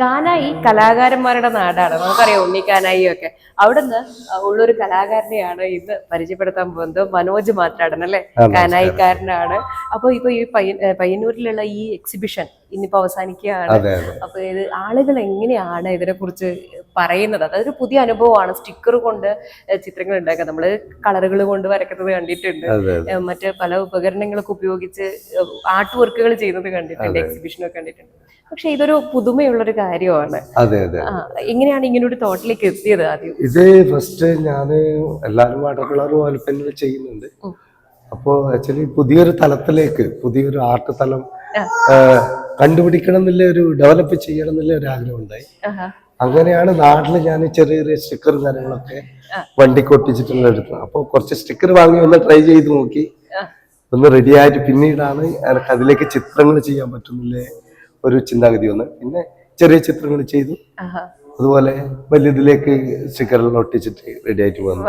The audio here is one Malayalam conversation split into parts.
കാനായി കലാകാരന്മാരുടെ നാടാണ്. നമുക്കറിയാം ഉണ്ണി കാനായി ഒക്കെ. അവിടുന്ന് ഉള്ളൊരു കലാകാരനെയാണ് ഇന്ന് പരിചയപ്പെടുത്താൻ പോകുന്നത് മനോജ് മാത്രാടൻ അല്ലെ? കാനായിക്കാരനാണ്. അപ്പൊ ഇപ്പൊ ഈ പയ്യ- പയ്യന്നൂരിലുള്ള ഈ എക്സിബിഷൻ ഇന്നിപ്പോ അവസാനിക്കുകയാണ്. അപ്പൊ ഇത് ആളുകൾ എങ്ങനെയാണ് ഇതിനെ കുറിച്ച് പറയുന്നത്. അതൊരു പുതിയ അനുഭവമാണ്. സ്റ്റിക്കർ കൊണ്ട് ചിത്രങ്ങൾ ഉണ്ടാക്കുക നമ്മൾ കളറുകൾ കൊണ്ട് വരക്കുന്നത് കണ്ടിട്ടുണ്ട്. മറ്റ് പല ഉപകരണങ്ങളൊക്കെ ഉപയോഗിച്ച് ആർട്ട് വർക്കുകൾ ചെയ്യുന്നത് കണ്ടിട്ടുണ്ട് എക്സിബിഷനൊക്കെ കണ്ടിട്ടുണ്ട്. പക്ഷെ ഇതൊരു പുതുമയുള്ളൊരു കാര്യമാണ്. അതെ അതെ. എങ്ങനെയാണ് ഇങ്ങനെ ഒരു തോട്ടിലേക്ക് എത്തിയത് ആദ്യം? ഇത് ഫസ്റ്റ് ഞാൻ എല്ലാവരും വാട്ടർ കളർ വാൽപ്പനിൽ ചെയ്യുന്നുണ്ട്. അപ്പോ അപ്പോൾ ആക്ച്വലി പുതിയൊരു തലത്തിലേക്ക് പുതിയൊരു ആർട്ട് തലം കണ്ടുപിടിക്കണം എന്നുള്ള ഒരു ഡെവലപ്പ് ചെയ്യണം എന്നുള്ള ഒരു ആഗ്രഹം ഉണ്ടായി അങ്ങനെയാണ് നാട്ടിൽ ഞാൻ ചെറിയ ചെറിയ സ്റ്റിക്കർ കാര്യങ്ങളൊക്കെ വണ്ടി വണ്ടിക്ക് ഒട്ടിച്ചിട്ടുള്ള എടുത്തത്. അപ്പോൾ കുറച്ച് സ്റ്റിക്കർ വാങ്ങി ഒന്ന് ട്രൈ ചെയ്ത് നോക്കി. ഒന്ന് റെഡി ആയിട്ട് പിന്നീടാണ് എനിക്ക് അതിലേക്ക് ചിത്രങ്ങൾ ചെയ്യാൻ പറ്റുന്നില്ലേ ഒരു ചിന്താഗതി വന്ന് പിന്നെ ചെറിയ ചിത്രങ്ങൾ ചെയ്തു. അതുപോലെ വലിയതിലേക്ക് സ്റ്റിക്കറിൽ ഒട്ടിച്ചിട്ട് റെഡി ആയിട്ട് വന്നു.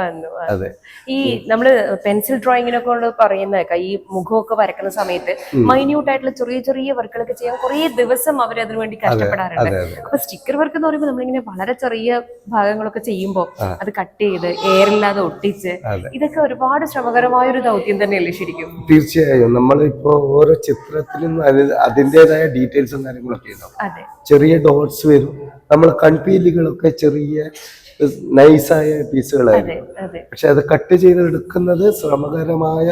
അതെ. ഈ നമ്മൾ പെൻസിൽ ഡ്രോയിങ്ങിനൊക്കെ കൊണ്ട് പറയുന്നതൊക്കെ ഈ മുഖമൊക്കെ വരക്കുന്ന സമയത്ത് മൈന്യൂട്ട് ആയിട്ടുള്ള ചെറിയ ചെറിയ വർക്കുകളൊക്കെ ചെയ്യാൻ കുറെ ദിവസം അവർ അതിനു വേണ്ടി കഷ്ടപ്പെടാറുണ്ട്. അപ്പൊ സ്റ്റിക്കർ വർക്ക് എന്ന് പറയുമ്പോൾ നമ്മളിങ്ങനെ വളരെ ചെറിയ ഭാഗങ്ങളൊക്കെ ചെയ്യുമ്പോൾ അത് കട്ട് ചെയ്ത് എയറില്ലാതെ ഒട്ടിച്ച് ഇതൊക്കെ ഒരുപാട് ശ്രമകരമായ ഒരു ദൗത്യം തന്നെയല്ലേ ശരിക്കും? തീർച്ചയായും. നമ്മളിപ്പോ ഓരോ ചിത്രത്തിലും അതിന്റേതായ അതിന്റെതായ ഡീറ്റെയിൽസും കാര്യങ്ങളൊക്കെ ഉണ്ടാവും. ചെറിയ ഡോട്ട്സ് വരും. നമ്മൾ കൺപീലുകളൊക്കെ ചെറിയ നൈസായ പീസുകളായിരുന്നു. പക്ഷെ അത് കട്ട് ചെയ്ത് എടുക്കുന്നത് ശ്രമകരമായ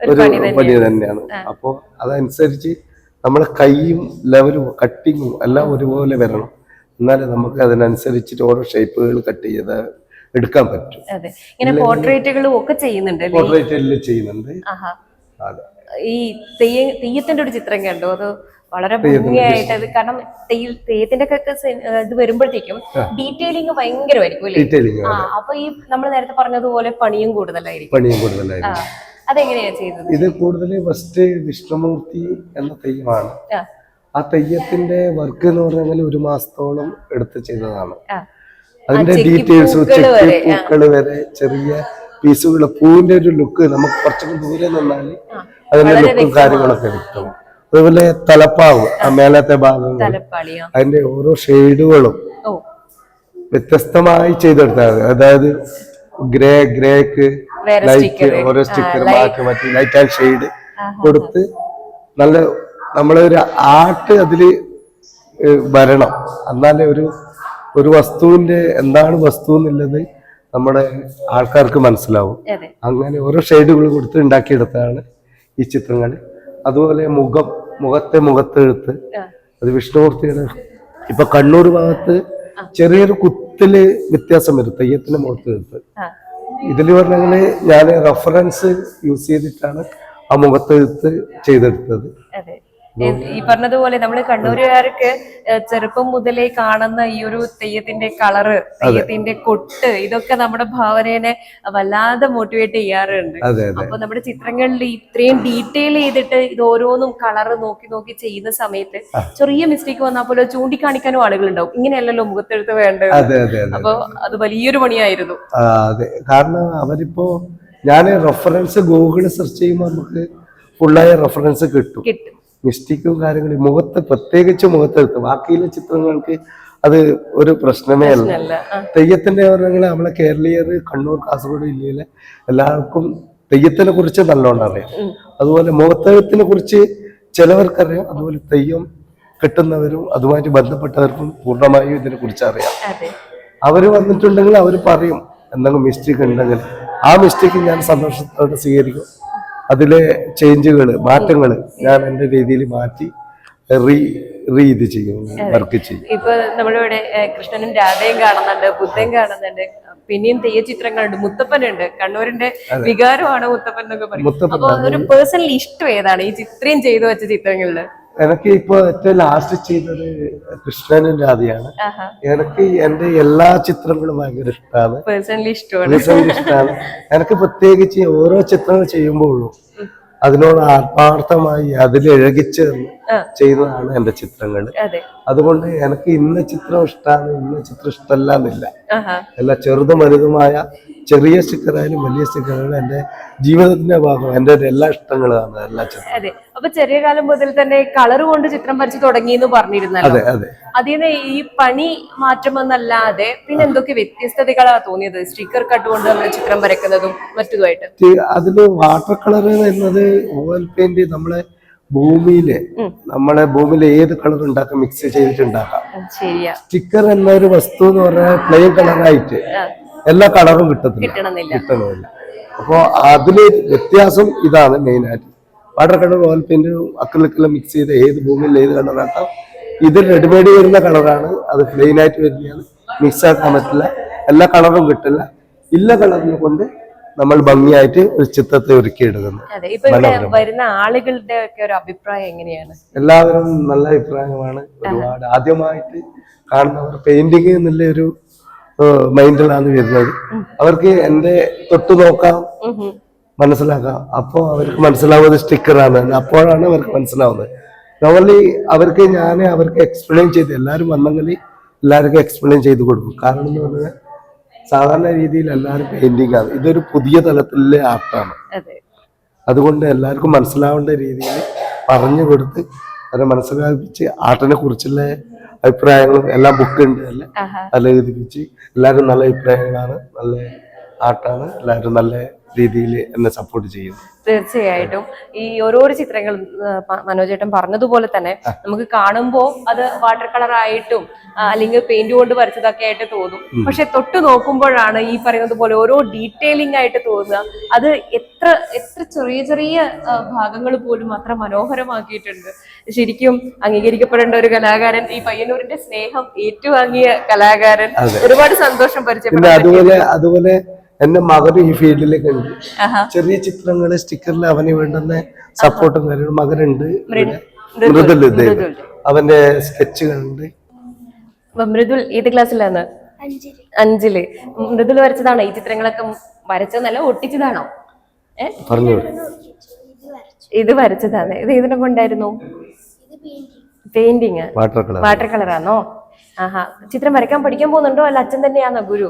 ഒരു പണി തന്നെയാണ്. അപ്പോൾ അതനുസരിച്ച് നമ്മളെ കൈയും ലെവലും കട്ടിങ്ങും എല്ലാം ഒരുപോലെ വരണം. എന്നാലേ നമുക്ക് അതിനനുസരിച്ചിട്ട് ഓരോ ഷേപ്പുകൾ കട്ട് ചെയ്ത് എടുക്കാൻ പറ്റും. പോർട്രേറ്റുകളും ഒക്കെ ചെയ്യുന്നുണ്ട് പോർട്രേറ്റുകളിൽ ചെയ്യുന്നുണ്ട്. അതെ. ഈ തെയ്യ തെയ്യത്തിന്റെ ഒരു ചിത്രം കണ്ടു. അത് വളരെ ഭംഗിയായിട്ട് അത് കാരണം തെയ്യ തെയ്യത്തിന്റെ ഒക്കെ ഇത് വരുമ്പോഴത്തേക്കും ഡീറ്റെയിലിംഗ് ഭയങ്കരമായിരിക്കും അല്ലേ? ഡീറ്റെയിലിംഗ് ആ അപ്പൊ ഈ നമ്മൾ നേരത്തെ പറഞ്ഞതുപോലെ പണിയും കൂടുതലായിരിക്കും. പണിയും കൂടുതലായിരിക്കും. അതെങ്ങനെയാ ചെയ്തത്? ഇത് കൂടുതൽ ഫസ്റ്റ് വിഷ്ണുമൂർത്തി എന്ന തെയ്യമാണ്. ആ. തെയ്യത്തിന്റെ വർക്ക് എന്ന് പറഞ്ഞാൽ ഒരു മാസത്തോളം എടുത്ത് ചെയ്തതാണ്. അതിന്റെ ഡീറ്റെയിൽസ് പൂക്കൾ വരെ, വരെ ചെറിയ പീസുകൾ പൂവിന്റെ ഒരു ലുക്ക് നമുക്ക് കുറച്ചും ദൂരെ നിന്നാൽ അതിന്റെ ലുക്കും കാര്യങ്ങളൊക്കെ കിട്ടും അതുപോലെ തലപ്പാവ്. ആ മേലത്തെ ഭാഗങ്ങൾ. അതിന്റെ ഓരോ ഷെയ്ഡുകളും വ്യത്യസ്തമായി ചെയ്തെടുത്താൽ അതായത് ഗ്രേ ഗ്രേക്ക് ലൈറ്റ്. ഓരോ സ്റ്റിക്കർ മാറ്റി മാറ്റി ലൈറ്റ് ആൻഡ് ഷെയ്ഡ് കൊടുത്ത് നല്ല നമ്മളൊരു ആർട്ട് അതിൽ ഏഹ് വരണം. എന്നാലേ ഒരു ഒരു വസ്തുവിന്റെ എന്താണ് വസ്തു എന്നുള്ളത് നമ്മുടെ ആൾക്കാർക്ക് മനസ്സിലാവും. അങ്ങനെ ഓരോ ഷെയ്ഡുകൾ കൊടുത്ത് ഉണ്ടാക്കിയെടുത്താണ് ഈ ചിത്രങ്ങൾ. അതുപോലെ മുഖം മുഖത്തെ മുഖത്തെഴുത്ത്. അത് വിഷ്ണുമൂർത്തിയുടെ ഇപ്പൊ കണ്ണൂർ ഭാഗത്ത് ചെറിയൊരു കുത്തിൽ വ്യത്യാസം വരും തെയ്യത്തിന്റെ മുഖത്തെഴുത്ത്. ആ. ഇതിൽ പറഞ്ഞാൽ ഞാൻ റെഫറൻസ് യൂസ് ചെയ്തിട്ടാണ് ആ മുഖത്തെഴുത്ത് ചെയ്തെടുത്തത്. ഈ- പറഞ്ഞതുപോലെ നമ്മൾ കണ്ണൂരുകാർക്ക് ചെറുപ്പം മുതലേ കാണുന്ന ഈ ഒരു തെയ്യത്തിന്റെ കളറ് തെയ്യത്തിന്റെ കൊട്ട് ഇതൊക്കെ നമ്മുടെ ഭാവനയെ വല്ലാതെ മോട്ടിവേറ്റ് ചെയ്യാറുണ്ട്. അപ്പൊ നമ്മുടെ ചിത്രങ്ങളിൽ ഇത്രയും ഡീറ്റെയിൽ ചെയ്തിട്ട് ഇത് ഓരോന്നും കളറ് നോക്കി നോക്കി ചെയ്യുന്ന സമയത്ത് ചെറിയ മിസ്റ്റേക്ക് വന്നാൽ പോലും ചൂണ്ടിക്കാണിക്കാനും ആളുകളുണ്ടാവും. ഇങ്ങനെയല്ലല്ലോ മുഖത്തെടുത്ത് വേണ്ടത്. അപ്പൊ അത് വലിയൊരു പണിയായിരുന്നു. കാരണം അവരിപ്പോ ഞാൻ റെഫറൻസ് ഗൂഗിൾ സെർച്ച് ചെയ്യുമ്പോൾ നമുക്ക് ഫുള്ളായ റെഫറൻസ് കിട്ടും. മിസ്റ്റേക്കും കാര്യങ്ങളും മുഖത്ത് പ്രത്യേകിച്ച് മുഖത്തെടുത്ത് ബാക്കിയിലെ ചിത്രങ്ങൾക്ക് അത് ഒരു പ്രശ്നമേ അല്ല. തെയ്യത്തിന്റെ പറഞ്ഞാൽ നമ്മളെ കേരളീയർ കണ്ണൂർ കാസർഗോഡ് ജില്ലയിലെ എല്ലാവർക്കും തെയ്യത്തിനെ കുറിച്ച് നല്ലോണം അറിയാം. അതുപോലെ മുഖത്തെഴുത്തിനെ കുറിച്ച് ചിലവർക്കറിയാം. അതുപോലെ തെയ്യം കിട്ടുന്നവരും അതുമായിട്ട് ബന്ധപ്പെട്ടവർക്കും പൂർണമായും ഇതിനെ കുറിച്ച് അറിയാം. അവർ വന്നിട്ടുണ്ടെങ്കിൽ അവർ പറയും എന്തെങ്കിലും മിസ്റ്റേക്ക് ഉണ്ടെങ്കിൽ ആ മിസ്റ്റേക്ക് ഞാൻ സന്തോഷത്തോടെ സ്വീകരിക്കും. അതിലെ ചേഞ്ചുകൾ മാറ്റങ്ങൾ ഞാൻ എന്റെ രീതിയിൽ മാറ്റി റീ റീ ഇത് ചെയ്യും വർക്ക് ചെയ്യും ഇപ്പൊ നമ്മളിവിടെ കൃഷ്ണനും രാധയും കാണുന്നുണ്ട് ബുദ്ധൻ കാണുന്നുണ്ട് പിന്നെയും തെയ്യചിത്രങ്ങളുണ്ട് മുത്തപ്പനുണ്ട് കണ്ണൂരിന്റെ വികാരമാണ് മുത്തപ്പൻ എന്നൊക്കെ പറയും. അപ്പൊ ഒരു പേഴ്സണലി ഇഷ്ടം ഏതാണ്? ഈ ചിത്രയും ചെയ്തു വെച്ച ചിത്രങ്ങളിൽ എനിക്ക് ഇപ്പൊ ഏറ്റവും ലാസ്റ്റ് ചെയ്തത് കൃഷ്ണനും രാധയാണ്. എനിക്ക് എന്റെ എല്ലാ ചിത്രങ്ങളും ഭയങ്കര ഇഷ്ടമാണ്. പേഴ്സണലി ഇഷ്ടമാണ് എനിക്ക് പ്രത്യേകിച്ച് ഓരോ ചിത്രങ്ങൾ ചെയ്യുമ്പോഴും അതിനോട് ആത്മാർത്ഥമായി അതിൽ ഇഴകിച്ചേർന്ന് ചെയ്യുന്നതാണ് എന്റെ ചിത്രങ്ങൾ. അതെ. അതുകൊണ്ട് എനിക്ക് ഇന്ന ചിത്രം ഇഷ്ടമാണ് ഇന്ന ചിത്രം ഇഷ്ടമല്ല എന്നില്ല എല്ലാ ചെറുതും വലുതുമായ ചെറിയ സ്റ്റിക്കറായാലും വലിയ സ്റ്റിക്കറായാലും എന്റെ ജീവിതത്തിന്റെ ഭാഗം എന്റെ എല്ലാ ഇഷ്ടങ്ങളാണ് എല്ലാ ചിത്രം അതെ. അപ്പൊ ചെറിയ കാലം മുതൽ തന്നെ കളർ കൊണ്ട് ചിത്രം വരച്ചു തുടങ്ങി എന്ന് പറഞ്ഞിരുന്നല്ലോ. അതെ അതെ. അതിന് ഈ പണി മാറ്റമെന്നല്ലാതെ പിന്നെ എന്തൊക്കെ വ്യത്യസ്തതകളാ തോന്നിയത്? സ്റ്റിക്കർ കട്ട് കൊണ്ട് നമ്മൾ ചിത്രം വരയ്ക്കുന്നതും മറ്റതുമായിട്ട്. അതിൽ വാട്ടർ കളർ എന്നത് ഓയിൽ പെയിന്റ് നമ്മളെ ഭൂമിയിലെ നമ്മളെ ഭൂമിയിൽ ഏത് കളർ ഉണ്ടാക്കാം മിക്സ് ചെയ്തിട്ടുണ്ടാക്കാം സ്റ്റിക്കർ എന്ന ഒരു വസ്തു എന്ന് പറഞ്ഞാൽ പ്ലെയിൻ കളറായിട്ട് എല്ലാ കളറും കിട്ടത്തില്ല. കിട്ടണമില്ല അപ്പോൾ അതിൽ വ്യത്യാസം ഇതാണ് മെയിൻ ആയിട്ട്. വാട്ടർ കളർ ഓയിൽ പെയിന്റും അക്രലിക്കെല്ലാം മിക്സ് ചെയ്ത് ഏത് ഭൂമിയിൽ ഏത് കളറാക്കാം ഇത് റെഡിമെയ്ഡ് വരുന്ന കളറാണ് അത് പ്ലെയിൻ ആയിട്ട് വരുന്നതാണ്. മിക്സ് ആക്കാൻ പറ്റില്ല. എല്ലാ കളറും കിട്ടില്ല. ഇല്ല കളറിനെ കൊണ്ട് നമ്മൾ ഭംഗിയായിട്ട് ഒരു ചിത്രത്തെ ഒരുക്കിയെടുക്കുന്നത് വരുന്ന ആളുകളുടെ ഒക്കെ ഒരു അഭിപ്രായം എങ്ങനെയാണ്? എല്ലാവരും നല്ല അഭിപ്രായമാണ്. ഒരുപാട് ആദ്യമായിട്ട് കാണുന്നവർ പെയിന്റിങ് എന്നുള്ള ഒരു മൈൻഡിലാണ് വരുന്നത്. അവർക്ക് എന്റെ തൊട്ട് നോക്കാം. മനസ്സിലാക്കാം. അപ്പോൾ അവർക്ക് മനസ്സിലാവുന്നത് സ്റ്റിക്കറാണ്. അപ്പോഴാണ് അവർക്ക് മനസ്സിലാവുന്നത്. നോർമലി അവർക്ക് ഞാൻ അവർക്ക് എക്സ്പ്ലെയിൻ ചെയ്ത് എല്ലാവരും വന്നെങ്കിൽ എല്ലാവർക്കും എക്സ്പ്ലെയിൻ ചെയ്ത് കൊടുക്കും. കാരണം എന്ന് പറഞ്ഞാൽ സാധാരണ രീതിയിൽ എല്ലാവരും പെയിന്റിംഗ് ആണ്. ഇതൊരു പുതിയ തലത്തിലെ ആർട്ടാണ് അതെ. അതുകൊണ്ട് എല്ലാവർക്കും മനസ്സിലാവേണ്ട രീതിയിൽ പറഞ്ഞു കൊടുത്ത് അവരെ മനസ്സിലാക്കിച്ച് ആർട്ടിനെ കുറിച്ചുള്ള അഭിപ്രായങ്ങളും എല്ലാം ബുക്ക് ഉണ്ട് അല്ലേ? നല്ല എഴുതിപ്പിച്ച് എല്ലാവരും നല്ല അഭിപ്രായങ്ങളാണ്. നല്ല ആർട്ടാണ് എല്ലാവരും നല്ല രീതിയിൽ എന്നെ സപ്പോർട്ട് ചെയ്യും. തീർച്ചയായിട്ടും. ഈ ഓരോരോ ചിത്രങ്ങളും മനോജേട്ടൻ പറഞ്ഞതുപോലെ തന്നെ നമുക്ക് കാണുമ്പോൾ അത് വാട്ടർ കളർ ആയിട്ടും അല്ലെങ്കിൽ പെയിന്റ് കൊണ്ട് വരച്ചതൊക്കെ ആയിട്ട് തോന്നും. പക്ഷെ തൊട്ട് നോക്കുമ്പോഴാണ് ഈ പറയുന്നത് പോലെ ഓരോ ഡീറ്റെയിലിംഗ് ആയിട്ട് തോന്നുക. അത് എത്ര എത്ര ചെറിയ ചെറിയ ഭാഗങ്ങൾ പോലും അത്ര മനോഹരമാക്കിയിട്ടുണ്ട്. ശരിക്കും അംഗീകരിക്കപ്പെടേണ്ട ഒരു കലാകാരൻ ഈ പയ്യന്നൂരിന്റെ സ്നേഹം ഏറ്റുവാങ്ങിയ കലാകാരൻ ഒരുപാട് സന്തോഷം പരിചയപ്പെട്ടു അതുപോലെ അതുപോലെ എന്റെ മകനും ഈ ഫീൽഡിലേക്ക് ഉണ്ട്. ചെറിയ ചിത്രങ്ങൾ സ്റ്റിക്കറിൽ അവന് വേണ്ടുന്ന സപ്പോർട്ടും കാര്യങ്ങളും മകനുണ്ട്. മൃദുൽ. അവന്റെ സ്കെച്ചുകളുണ്ട്. മൃദുൽ ഏത് ക്ലാസ്സിലാണ്? അഞ്ചിൽ. മൃദുൽ വരച്ചതാണോ? ഈ ചിത്രങ്ങളൊക്കെ വരച്ചതല്ല ഒട്ടിച്ചതാണോ? പറഞ്ഞു. ഇത് വരച്ചതാണ്. ഇത് ഏതിനെ കൊണ്ടായിരുന്നു? പെയിന്റിങ് വാട്ടർ കളർ വാട്ടർ കളറാണോ ആഹാ. ചിത്രം വരയ്ക്കാൻ പഠിക്കാൻ പോകുന്നുണ്ടോ? അല്ല അച്ഛൻ തന്നെയാണോ ഗുരു?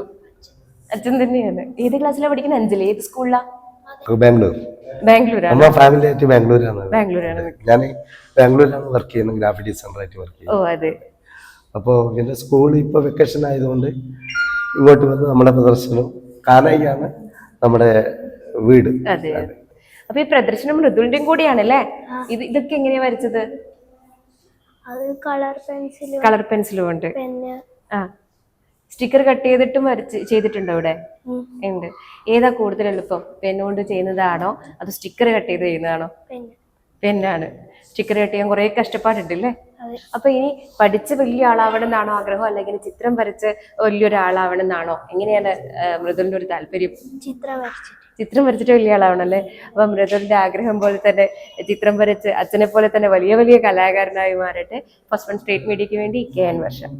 അച്ഛൻ തന്നെയാണ്. ഏത് ക്ലാസ്സിലാണ് പഠിക്കുന്നത് അഞ്ജലി. ഏത് സ്കൂളിലാ ബാംഗ്ലൂർ. ബാംഗ്ലൂരാണ് നമ്മ ഫാമിലി ആയിട്ട് ബാംഗ്ലൂരാണ്. ബാംഗ്ലൂരാണ്. ഞാൻ ബാംഗ്ലൂരിലാണ് വർക്ക് ചെയ്യുന്നത് ഗ്രാഫിക് ഡിസൈനർ ആയിട്ട് വർക്ക് ചെയ്യുന്നത്. ഓ അതെ. അപ്പോൾ പിന്നെ സ്കൂൾ ഇപ്പോൾ വെക്കേഷൻ ആയതുകൊണ്ട് ഇങ്ങോട്ട് വന്ന് നമ്മുടെ പ്രദർശനം കാനായിയാണ് നമ്മുടെ വീട്. അതെ. അപ്പൊ ഈ പ്രദർശനം മൃദുലിന്റെയും കൂടിയാണല്ലേ? ഇത് ഇതൊക്കെ എങ്ങനെയാ വരച്ചത്? അത് കളർ പെൻസിലും കളർ പെൻസിലും ഉണ്ട് പെന്ന് ആ. സ്റ്റിക്കർ കട്ട് ചെയ്തിട്ടും വരച്ച് ചെയ്തിട്ടുണ്ടോ ഇവിടെ? ഉണ്ട്. ഏതാ കൂടുതൽ എളുപ്പം? പെന്നുകൊണ്ട് ചെയ്യുന്നതാണോ? അത് സ്റ്റിക്കർ കട്ട് ചെയ്ത് ചെയ്യുന്നതാണോ? പെന്ന് പെന്നാണ് സ്റ്റിക്കർ കട്ട് ചെയ്യാൻ കുറെ കഷ്ടപ്പാടുണ്ടല്ലേ. അപ്പൊ ഇനി പഠിച്ച് വലിയ ആളാവണം എന്നാണോ ആഗ്രഹം? അല്ലെങ്കിൽ ചിത്രം വരച്ച് വലിയൊരാളാവണം എന്നാണോ? എങ്ങനെയാണ് മൃദുലിന്റെ ഒരു താല്പര്യം? ചിത്രം വരച്ചിട്ട്. ചിത്രം വരച്ചിട്ട് വലിയ ആളാവണല്ലേ? അപ്പൊ മൃദുലിന്റെ ആഗ്രഹം പോലെ തന്നെ ചിത്രം വരച്ച് അച്ഛനെ പോലെ തന്നെ വലിയ വലിയ കലാകാരനായി മാറട്ടെ. ഫസ്റ്റ് വൺ സ്റ്റേറ്റ് മീഡിയക്ക് വേണ്ടി കെ എൻ വർഷം